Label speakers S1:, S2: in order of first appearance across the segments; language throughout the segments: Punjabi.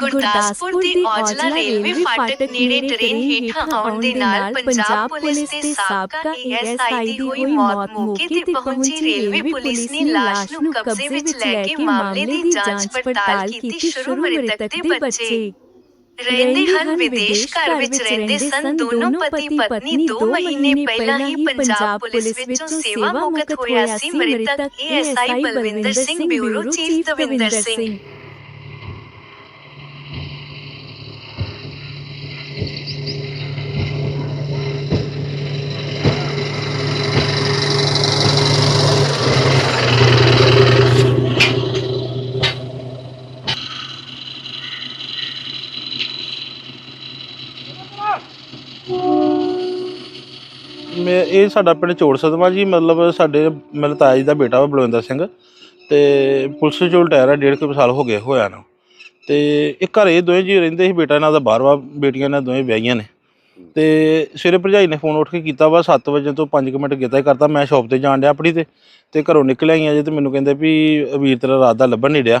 S1: ਗੁਰਦਾਸਪੁਰ ਦੀ ਔਜਲਾ ਰੇਲਵੇ ਫਾਟਕ ਨੇੜੇ ਟ੍ਰੇਨ ਹੇਠਾਂ ਆਉਣ ਦੇ ਨਾਲ ਪੰਜਾਬ ਪੁਲਿਸ ਦੇ ਸਾਬਕਾ ਏਐਸਆਈ ਦੀ ਹੋਈ ਮੌਤ ਮੌਕੇ ਤੇ ਪਹੁੰਚੀ ਰੇਲਵੇ ਪੁਲਿਸ ਨੇ ਲਾਸ਼ ਨੂੰ ਕਬਜ਼ੇ ਵਿੱਚ ਲੈ ਕੇ ਮਾਮਲੇ ਦੀ ਜਾਂਚ ਪੜਤਾਲ ਕੀਤੀ ਸ਼ੁਰੂ ਮ੍ਰਿਤਕ ਦੇ ਬੱਚੇ। ਰਹਿੰਦੇ ਹਨ ਵਿਦੇਸ਼ ਘਰ ਵਿੱਚ ਰਹਿੰਦੇ ਸਨ ਦੋਨੋਂ ਪਤੀ ਪਤਨੀ 2 ਮਹੀਨੇ ਪਹਿਲਾਂ ਹੀ ਪੰਜਾਬ ਪੁਲਿਸ ਵਿੱਚੋਂ ਸੇਵਾ ਮੁਕਤ ਹੋਇਆ ਸੀ ਮ੍ਰਿਤਕ ASI Balwinder Singh bureau chief Davinder Singh
S2: ਮੈਂ ਇਹ ਸਾਡਾ ਪਿੰਡ ਚੋੜ ਸਦਮਾ ਜੀ, ਮਤਲਬ ਸਾਡੇ ਮੇਰੇ ਤਾਇਆ ਜੀ ਦਾ ਬੇਟਾ ਵਾ ਬਲਵਿੰਦਰ ਸਿੰਘ ਤੇ ਪੁਲਿਸ ਚੋਂ ਰਿਟਾਇਰ ਆ, ਡੇਢ ਕੁ ਸਾਲ ਹੋ ਗਏ ਹੋਇਆ ਨਾ। ਤੇ ਇਹ ਘਰੇ ਦੋਵੇਂ ਜੀ ਰਹਿੰਦੇ ਸੀ, ਬੇਟਾ ਇਹਨਾਂ ਦਾ ਬਾਹਰ ਵਾ ਬੇਟੀਆਂ ਇਹਨਾਂ ਦੋਵੇਂ ਵਿਆਹੀਆਂ ਨੇ। ਤੇ ਸਵੇਰੇ ਭਰਜਾਈ ਨੇ ਫੋਨ ਉੱਠ ਕੇ ਕੀਤਾ ਵਾ 7 ਵਜੇ ਤੋਂ 5 ਮਿੰਟ ਕੀਤਾ ਹੀ ਕਰਤਾ, ਮੈਂ ਸ਼ਾਪ ਤੇ ਜਾਣ ਡਿਆ ਆਪਣੀ ਤੇ ਤੇ ਘਰੋਂ ਨਿਕਲ ਆਈਆਂ ਜੇ ਤੇ ਮੈਨੂੰ ਕਹਿੰਦੇ ਵੀ ਵੀਰ ਤੇਰਾ ਰਾਤ ਦਾ ਲੱਭਣ ਨਹੀਂ ਡਿਆ।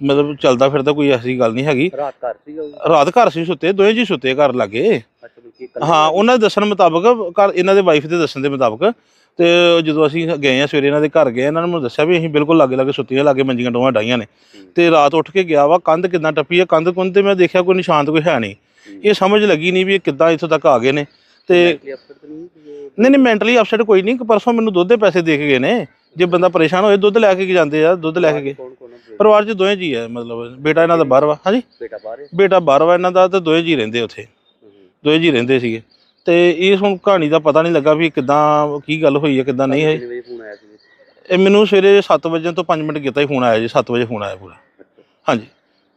S2: ਮਤਲਬ ਚੱਲਦਾ ਫਿਰਦਾ ਕੋਈ ਐਸੀ ਗੱਲ ਨਹੀਂ ਹੈਗੀ।
S3: ਰਾਤ ਘਰ
S2: ਰਾਤ ਸੀ ਸੁੱਤੇ ਦੋਵੇਂ ਜੀ ਸੁੱਤੇ ਘਰ ਲੱਗੇ। ਹਾਂ ਉਹਨਾਂ ਦੇ ਦੱਸਣ ਮੁਤਾਬਕ ਘਰ ਇਹਨਾਂ ਦੇ ਵਾਈਫ ਦੇ ਦੱਸਣ ਦੇ ਮੁਤਾਬਕ ਤੇ ਜਦੋਂ ਅਸੀਂ ਗਏ ਆ ਸਵੇਰੇ ਇਹਨਾਂ ਦੇ ਘਰ ਗਏ ਇਹਨਾਂ ਨੇ ਮੈਨੂੰ ਦੱਸਿਆ ਵੀ ਅਸੀਂ ਬਿਲਕੁਲ ਲਾਗੇ ਲਾਗੇ ਸੁੱਤੀਆਂ ਲਾਗੇ ਮੰਜੀਆਂ ਦੋਵਾਂ ਡਾਈਆਂ ਨੇ। ਤੇ ਰਾਤ ਉੱਠ ਕੇ ਗਿਆ ਵਾ ਕੰਧ ਕਿੱਦਾਂ ਟੱਪੀ ਆ ਕੰਧ ਕੁੰਧ ਤੇ ਮੈਂ ਦੇਖਿਆ ਕੋਈ ਨਿਸ਼ਾਨ ਤਾਂ ਕੋਈ ਹੈ ਨਹੀਂ। ਇਹ ਸਮਝ ਲੱਗੀ ਨਹੀਂ ਵੀ ਇਹ ਕਿੱਦਾਂ ਇੱਥੋਂ ਤੱਕ ਆ ਗਏ ਨੇ। ਤੇ
S3: ਨਹੀਂ
S2: ਨਹੀਂ ਮੈਂਟਲੀ ਅਪਸੈਟ ਕੋਈ ਨਹੀਂ ਪਰਸੋਂ ਮੈਨੂੰ ਦੁੱਧ ਦੇ ਪੈਸੇ ਦੇ ਕੇ ਗਏ ਨੇ। ਜੇ ਬੰਦਾ ਪਰੇਸ਼ਾਨ ਹੋਏ ਦੁੱਧ ਲੈ ਕੇ ਜਾਂਦੇ ਆ? ਦੁੱਧ ਲੈ ਕੇ ਗਏ? ਪਰਿਵਾਰ 'ਚ ਦੋਵੇਂ ਜੀ ਆ ਮਤਲਬ ਬੇਟਾ ਇਹਨਾਂ ਦਾ ਬਾਹਰ ਵਾ ਹਾਂਜੀ?
S3: ਬੇਟਾ ਬਾਹਰ ਹੈ?
S2: ਬੇਟਾ ਬਾਹਰ ਵਾ ਇਹਨਾਂ ਦਾ ਤੇ ਦੋਵੇਂ ਜੀ ਰਹਿੰਦੇ ਉੱਥੇ। ਦੋਵੇਂ ਜੀ ਰਹਿੰਦੇ ਸੀਗੇ। ਤੇ ਇਹ ਹੁਣ ਕਹਾਣੀ ਦਾ ਪਤਾ ਨਹੀਂ ਲੱਗਾ ਵੀ ਕਿੱਦਾਂ ਕੀ ਗੱਲ ਹੋਈ ਹੈ ਕਿੱਦਾਂ ਨਹੀਂ ਹੈ
S3: ਕਿੰਨੇ ਵਜੇ ਫੋਨ ਆਇਆ ਸੀ?
S2: ਇਹ ਮੈਨੂੰ ਸਵੇਰੇ 7 ਵਜੇ ਤੋਂ 5 ਮਿੰਟ ਕੀਤਾ ਹੀ ਫੋਨ ਆਇਆ ਜੀ 7 ਵਜੇ ਫੋਨ ਆਇਆ ਪੂਰਾ। ਹਾਂਜੀ।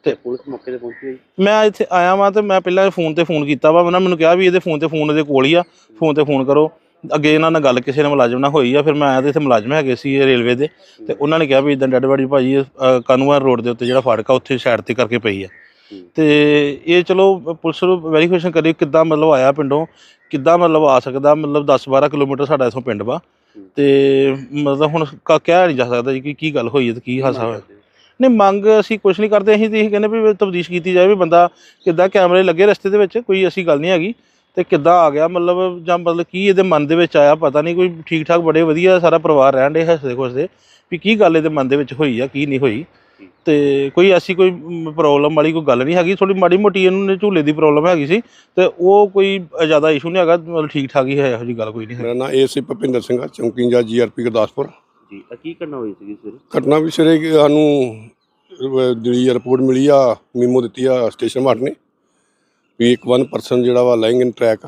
S3: ਤੇ ਪੁਲਿਸ ਮੌਕੇ ਤੇ ਪਹੁੰਚੀ ਹੋਈ?
S2: ਮੈਂ ਇੱਥੇ ਆਇਆ ਵਾਂ ਤੇ ਮੈਂ ਪਹਿਲਾਂ ਫੋਨ ਤੇ ਫੋਨ ਕੀਤਾ ਵਾ ਉਹਨਾਂ ਮੈਨੂੰ ਕਿਹਾ ਵੀ ਇਹਦੇ ਫੋਨ ਤੇ ਫੋਨ ਇਹਦੇ ਕੋਲ ਹੀ ਆ ਫੋਨ ਤੇ ਫੋਨ ਕਰੋ। ਅੱਗੇ ਇਹਨਾਂ ਨਾਲ ਗੱਲ ਕਿਸੇ ਨੇ ਮੁਲਾਜ਼ਮ ਨਾਲ ਹੋਈ ਆ ਫਿਰ ਮੈਂ ਆਇਆ ਤੇ ਇੱਥੇ ਮੁਲਾਜ਼ਮ ਹੈਗੇ ਸੀ ਇਹ ਰੇਲਵੇ ਦੇ ਤੇ ਉਹਨਾਂ ਨੇ ਕਿਹਾ ਵੀ ਇਦਾਂ ਡੈਡ ਬਾਡੀ ਭਾਜੀ ਅਹ, ਕਾਨੂੰਵਾਨ ਰੋਡ ਦੇ ਉੱਤੇ ਜਿਹੜਾ ਫਾਟਕ ਆ ਉੱਥੇ ਸਾਈਡ ਤੇ ਕਰਕੇ ਪਈ ਆ। ਤੇ ਇਹ ਚਲੋ ਪੁਲਿਸ ਨੂੰ ਵੈਰੀਫਿਕੇਸ਼ਨ ਕਰੀ ਕਿੱਦਾਂ ਮਤਲਬ ਆਇਆ ਪਿੰਡੋਂ ਕਿੱਦਾਂ ਮਤਲਬ ਆ ਸਕਦਾ ਮਤਲਬ 10 12 ਕਿਲੋਮੀਟਰ ਸਾਡਾ ਇਥੋਂ ਪਿੰਡ ਵਾ। ਤੇ ਮਤਲਬ ਹੁਣ ਕ- ਕਹਿ ਨਹੀਂ ਜਾ ਸਕਦਾ ਜੀ ਕਿ ਕੀ ਗੱਲ ਹੋਈ ਹੈ ਤੇ ਕੀ ਹਾਸਾ ਹੋਇਆ ਨਹੀਂ ਮੰਗ ਅਸੀਂ ਕੁਝ ਨਹੀਂ ਕਰਦੇ ਅਸੀਂ ਤੇ ਇਹ ਕਹਿੰਦੇ ਵੀ ਤਬਦੀਸ਼ ਕੀਤੀ ਜਾਵੇ ਵੀ ਬੰਦਾ ਕਿੱਦਾਂ ਕੈਮਰੇ ਲੱਗੇ ਰਸਤੇ ਦੇ ਵਿੱਚ ਕੋਈ ਐਸੀ ਗੱਲ ਨਹੀਂ ਹੈਗੀ ਤੇ ਕਿੱਦਾਂ ਆ ਗਿਆ? ਮਤਲਬ ਜਾਂ ਮਤਲਬ ਕੀ ਇਹਦੇ ਮਨ ਦੇ ਵਿੱਚ ਆਇਆ? ਪਤਾ ਨਹੀਂ ਕੋਈ ਠੀਕ ਠਾਕ ਬੜੇ ਵਧੀਆ ਸਾਰਾ ਪਰਿਵਾਰ ਰਹਿਣ ਦੇ ਹੱਸਦੇ ਖੁਸ਼ਦੇ ਵੀ ਕੀ ਗੱਲ ਇਹਦੇ ਮਨ ਦੇ ਵਿੱਚ ਹੋਈ ਆ ਕੀ ਨਹੀਂ ਹੋਈ? ਤੇ ਕੋਈ ਐਸੀ ਕੋਈ ਪ੍ਰੋਬਲਮ ਵਾਲੀ ਕੋਈ ਗੱਲ ਨਹੀਂ ਹੈਗੀ? ਥੋੜੀ ਮਾੜੀ ਮੋਟੀ ਇਹਨੂੰ ਝੂਲੇ ਦੀ ਪ੍ਰੋਬਲਮ ਹੈਗੀ ਸੀ ਤੇ ਉਹ ਕੋਈ ਜ਼ਿਆਦਾ ਇਸ਼ੂ ਨਹੀਂ ਹੈਗਾ? ਮਤਲਬ ਠੀਕ ਠਾਕ ਹੀ ਹੈ ਇਹੋ ਜੀ ਗੱਲ ਕੋਈ ਨਹੀਂ ਹੈ
S4: ਮੇਰਾ ਨਾਮ ਏਸੀ ਭਪਿੰਦਰ ਸਿੰਘ ਆ ਚੌਂਕੀ ਇੰਚਾਰਜ ਜੀਆਰਪੀ ਗੁਰਦਾਸਪੁਰ।
S3: ਜੀ ਆ ਕੀ ਕਰਨਾ ਹੋਈ ਸੀ ਸਵੇਰੇ?
S4: ਘਟਨਾ ਵੀ ਸਿਰੇ ਕਿ ਸਾਨੂੰ ਜਿਹੜੀ ਰਿਪੋਰਟ ਮਿਲੀ ਆ ਮੀਮੋ ਦਿੱਤੀ ਆ ਸਟੇਸ਼ਨ ਮਾਰਟ ਨੇ। ਵੀ ਇੱਕ ਵਨ ਪਰਸਨ ਜਿਹੜਾ ਵਾ ਲਾਈਂਗ ਇਨ ਟਰੈਕ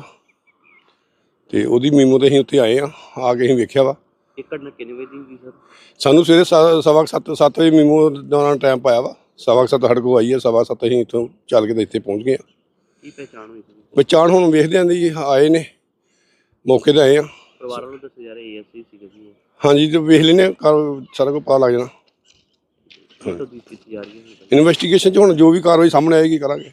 S4: ਤੇ ਉਹਦੀ ਮੀਮੋ ਤੇ ਅਸੀਂ ਉੱਥੇ ਆਏ ਆ ਆ ਕੇ ਅਸੀਂ ਵੇਖਿਆ ਵਾ।
S3: ਇਹ ਘਟਨਾ ਕਿੰਨੇ ਵਜੇ ਦੀ ਹੋਈ ਸਰ?
S4: ਸਾਨੂੰ ਸਵੇਰੇ ਸਾ- ਸਵਾ 7 7 ਵਜੇ ਮੀਮੋ ਦਾ ਟਾਈਮ ਪਾਇਆ ਵਾ। ਸਵਾ 7 ਸਾਡੇ ਕੋਲ ਆਈ ਆ ਸਵਾ 7 ਅਸੀਂ ਇੱਥੋਂ ਚੱਲ ਕੇ ਤੇ ਇੱਥੇ ਪਹੁੰਚ ਗਏ ਆ।
S3: ਕੀ ਪਹਿਚਾਣ ਹੋਈ ਸੀ
S4: ਪਛਾਣ ਹੁਣ ਵੇਖਦੇ ਆਂ ਜੀ ਆਏ ਨੇ ਮੌਕੇ ਤੇ ਆਏ ਆ।
S3: ਪਰਿਵਾਰ ਵੱਲੋਂ ਦੱਸਿਆ ਜਾ ਰਿਹਾ ਏਐਸਸੀ ਸੀਗਾ ਜੀ ਇਹ।
S4: ਹਾਂਜੀ ਤੇ ਵੇਖ ਲੈਨੇ ਸਾਰਾ ਕੁਝ ਪਤਾ ਲੱਗ ਜਾਣਾ।
S3: ਰਹੀ ਹੈ
S4: ਇਨਵੈਸਟੀਗੇਸ਼ਨ 'ਚ ਹੁਣ ਜੋ ਵੀ ਕਾਰਵਾਈ ਸਾਹਮਣੇ ਆਏਗੀ ਕਰਾਂਗੇ।